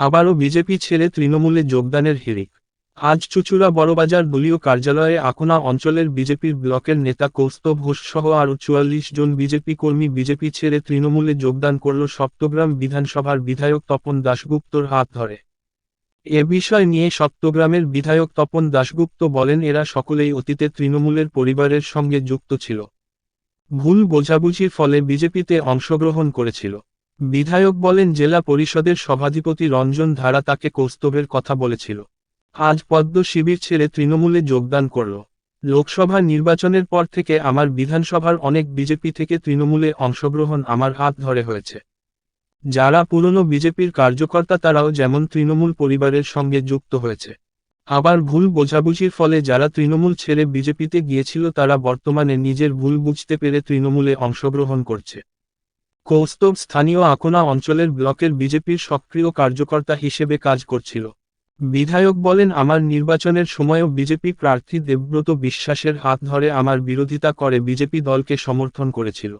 আবারও বিজেপি ছেড়ে তৃণমূলে যোগদানের হিড়িক। আজ চুচুড়া বড়বাজার দলীয় কার্যালয়ে আকোনা অঞ্চলের বিজেপির ব্লকের নেতা কৌস্তব ঘোষ সহ আরও চুয়াল্লিশ জন বিজেপি কর্মী বিজেপি ছেড়ে তৃণমূলে যোগদান করল সপ্তগ্রাম বিধানসভার বিধায়ক তপন দাশগুপ্তর হাত ধরে। এ বিষয় নিয়ে সপ্তগ্রামের বিধায়ক তপন দাশগুপ্ত বলেন, এরা সকলেই অতীতে তৃণমূলের পরিবারের সঙ্গে যুক্ত ছিল। ভুল বোঝাবুঝির ফলে বিজেপিতে অংশগ্রহণ করেছিল। বিধায়ক বলেন জেলা পরিষদের সভাধিপতি রঞ্জন ধারা তাকে কৌস্তবের কথা বলেছিল। আজ পদ্ম শিবির ছেড়ে তৃণমূলে যোগদান করল। লোকসভা নির্বাচনের পর থেকে আমার বিধানসভার অনেক বিজেপি থেকে তৃণমূলে অংশগ্রহণ আমার হাত ধরে হয়েছে। যারা পুরনো বিজেপির কার্যকর্তা তারাও যেমন তৃণমূল পরিবারের সঙ্গে যুক্ত হয়েছে। আবার ভুল বোঝাবুঝির ফলে যারা তৃণমূল ছেড়ে বিজেপিতে গিয়েছিল তারা বর্তমানে নিজের ভুল বুঝতে পেরে তৃণমূলে অংশগ্রহণ করছে। কৌস্তব স্থানীয় আকোনা অঞ্চলের ব্লকের বিজেপির সক্রিয় কার্যকর্তা হিসেবে কাজ করছিল। বিধায়ক বলেন, আমার নির্বাচনের সময়ও বিজেপি প্রার্থী দেবব্রত বিশ্বাসের হাত ধরে আমার বিরোধিতা করে বিজেপি দলকে সমর্থন করেছিল।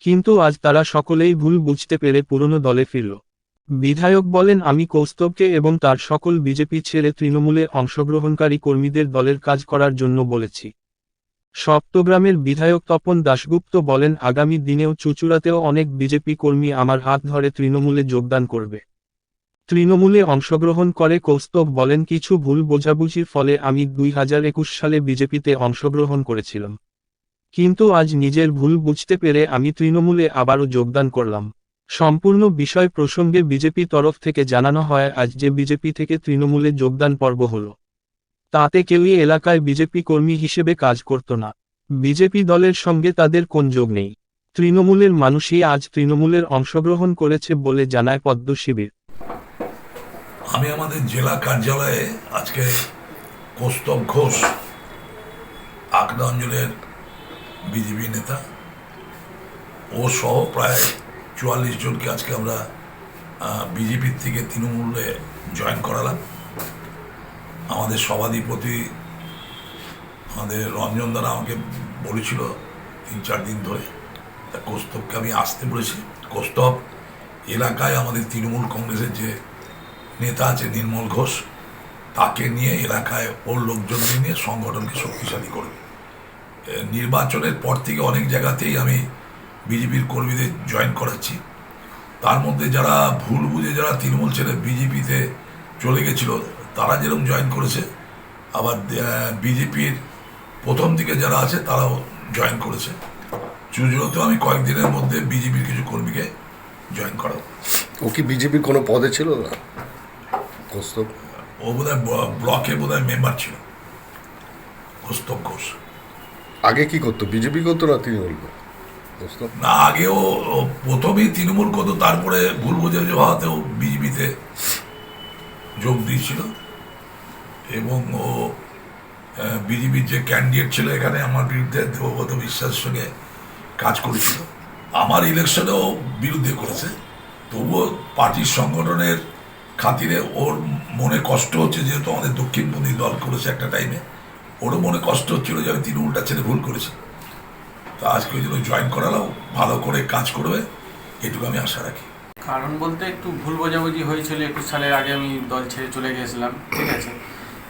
কিন্তু আজ তারা সকলেই ভুল বুঝতে পেরে পুরনো দলে ফিরল। বিধায়ক বলেন, আমি কৌস্তবকে এবং তার সকল বিজেপি ছেড়ে তৃণমূলে অংশগ্রহণকারী কর্মীদের দলের কাজ করার জন্য বলেছি। সপ্তগ্রামের বিধায়ক তপন দাশগুপ্ত বলেন, আগামী দিনেও চুচুড়াতেও অনেক বিজেপি কর্মী আমার হাত ধরে তৃণমূলে যোগদান করবে। তৃণমূলে অংশগ্রহণ করে কৌস্তব বলেন, কিছু ভুল বোঝাবুঝির ফলে আমি দুই হাজার একুশ সালে বিজেপিতে অংশগ্রহণ করেছিলাম। কিন্তু আজ নিজের ভুল বুঝতে পেরে আমি তৃণমূলে আবারও যোগদান করলাম। সম্পূর্ণ বিষয় প্রসঙ্গে বিজেপি তরফ থেকে জানানো হয়, আজ যে বিজেপি থেকে তৃণমূলে যোগদান পর্ব হলো তাতে কেউই এলাকায় বিজেপি কর্মী হিসেবে কাজ করত না। বিজেপি দলের সঙ্গে তাদের কোন যোগ নেই। তৃণমূলের মানুষই আজ তৃণমূলের অংশগ্রহণ করেছে বলে জানায় পদ্ম শিবির। আমি আমাদের জেলা কার্যালয়ে আজকে কৌস্তব ঘোষ, আকদা অঞ্চলের বিজেপি নেতা, ও সহ প্রায় চুয়াল্লিশ জনকে আজকে আমরা বিজেপির থেকে তৃণমূলে জয়েন করালাম। আমাদের সভাধিপতি আমাদের রঞ্জন দ্বারা আমাকে বলেছিল তিন চার দিন ধরে, তা কৌস্তবকে আমি আসতে বলেছি। কৌস্তব, এলাকায় আমাদের তৃণমূল কংগ্রেসের যে নেতা আছে নির্মল ঘোষ, তাকে নিয়ে এলাকায় ওর লোকজনকে নিয়ে সংগঠনকে শক্তিশালী করবে। নির্বাচনের পর থেকে অনেক জায়গাতেই আমি বিজেপির কর্মীদের জয়েন করাচ্ছি। তার মধ্যে যারা ভুল বুঝে যারা তৃণমূল ছেড়ে বিজেপিতে চলে গেছিল তারা যেরকম জয়েন করেছে আবার বিজেপির প্রথম দিকে যারা আছে তারাও জয়েন করেছে। চুজুড়োতেও আমি কয়েকদিনের মধ্যে বিজেপির কিছু কর্মীকে জয়েন করাবো। ও কি বিজেপির কোনো পদে ছিল না? কৌস্তব? ও বোধ ব্লকে বোধ মেম্বার ছিল। কৌস্তব ঘোষ। আগে কি করতো? বিজেপি করতো না তৃণমূল? না আগেও প্রথমেই তৃণমূল করতো তারপরে ভুল বোঝাবুঝি হওয়াতেও বিজেপিতে যোগ দিয়েছিল। এবং ও বিজেপির যে ক্যান্ডিডেট ছিল এখানে আমার বিরুদ্ধে দেবব্রত বিশ্বাসের সঙ্গে কাজ করেছিল। আমার ইলেকশনেও বিরুদ্ধে করেছে। তবুও পার্টির সংগঠনের খাতিরে ওর মনে কষ্ট হচ্ছে যেহেতু আমাদের দক্ষিণপন্থী দল করেছে একটা টাইমে ওরও মনে কষ্ট হচ্ছিল যে আমি তৃণমূলটা ছেড়ে ভুল করেছি। তা আজকে ওই জন্য জয়েন করালাম, ভালো করে কাজ করবে, এটুকু আমি আশা রাখি। কারণ বলতে একটু ভুল বোঝাবুঝি হয়েছিল একুশ সালের আগে আমি দল ছেড়ে চলে গিয়েছিলাম, ঠিক আছে?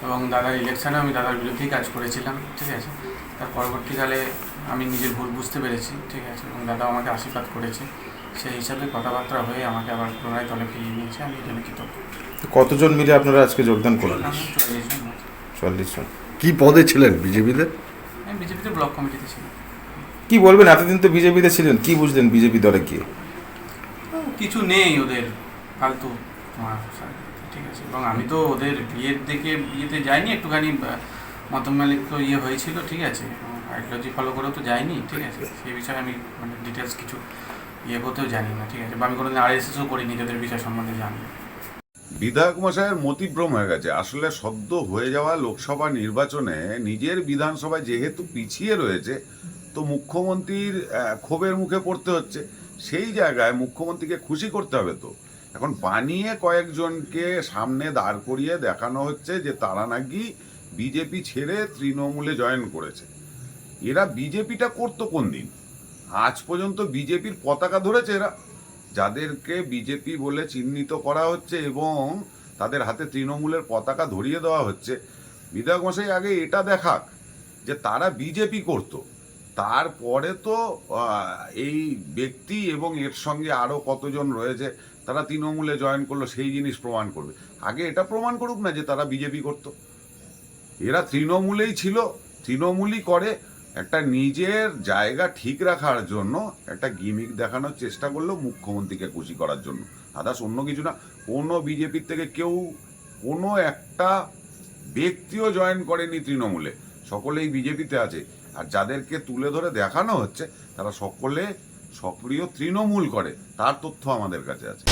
এবং দাদার ইলেকশনে আমি দাদার বিরুদ্ধেই কাজ করেছিলাম ঠিক আছে? তার পরবর্তীকালে আমি নিজের ভুল বুঝতে পেরেছি ঠিক আছে? এবং দাদা আমাকে আশীর্বাদ করেছে। সেই হিসাবে কথাবার্তা হয়ে আমাকে আবার পুনরায় দলে ফিরিয়ে নিয়েছে আমি এই জন্য কৃতজ্ঞ। তো কতজন মিলে আপনারা আজকে যোগদান করলেন। চল্লিশ জন কি পদে ছিলেন বিজেপিতে আমি বিজেপিতে ব্লক কমিটিতে ছিলাম। কি বলবেন এতদিন তো বিজেপিতে ছিলেন কি বুঝলেন বিজেপি দলে গিয়ে? কিছু নেই ওদের ফালতু। তোমার ঠিক আছে। এবং আমি তো ওদের বিয়ের দিকে, বিয়েতে যাইনি, একটুখানি মতমালিক ইয়ে হয়েছিল, ঠিক আছে। আইডিওলজি ফলো করেও তো যাইনি, ঠিক আছে। সেই বিষয়ে আমি মানে ডিটেলস কিছু ইয়ে করতেও জানি না, ঠিক আছে। বা আমি কোনোদিন আরএসএসও করিনি, যাদের বিষয় সম্বন্ধে জানি। বিধায়ক মশাইয়ের মতিভ্রম হয়ে গেছে। আসলে সদ্য হয়ে যাওয়া লোকসভা নির্বাচনে নিজের বিধানসভা যেহেতু পিছিয়ে রয়েছে, তো মুখ্যমন্ত্রীর ক্ষোভের মুখে পড়তে হচ্ছে। সেই জায়গায় মুখ্যমন্ত্রীকে খুশি করতে হবে তো? এখন বানিয়ে কয়েকজনকে সামনে দাঁড় করিয়ে দেখানো হচ্ছে যে তারা নাকি বিজেপি ছেড়ে তৃণমূলে জয়েন করেছে। এরা বিজেপিটা করতো কোন দিন? আজ পর্যন্ত বিজেপির পতাকা ধরেছে এরা। যাদেরকে বিজেপি বলে চিহ্নিত করা হচ্ছে এবং তাদের হাতে তৃণমূলের পতাকা ধরিয়ে দেওয়া হচ্ছে। বিধায়ক মশাই, আগে এটা দেখাক যে তারা বিজেপি করত। তারপরে তো এই ব্যক্তি এবং এর সঙ্গে আরও কতজন রয়েছে তারা তৃণমূলে জয়েন করল, সেই জিনিস প্রমাণ করবে। আগে এটা প্রমাণ করুক না যে তারা বিজেপি করতো। এরা তৃণমূলেই ছিল, তৃণমূলই করে। একটা নিজের জায়গা ঠিক রাখার জন্য, একটা গিমিক দেখানোর চেষ্টা করল মুখ্যমন্ত্রীকে খুশি করার জন্য। আদার্স অন্য কিছু না। কোনো বিজেপির থেকে কেউ, কোনো একটা ব্যক্তিও জয়েন করেনি তৃণমূলে। সকলেই বিজেপিতে আছে। আর যাদেরকে তুলে ধরে দেখানো হচ্ছে, তারা সকলে সক্রিয় তৃণমূল করে তার তথ্য আমাদের কাছে আছে।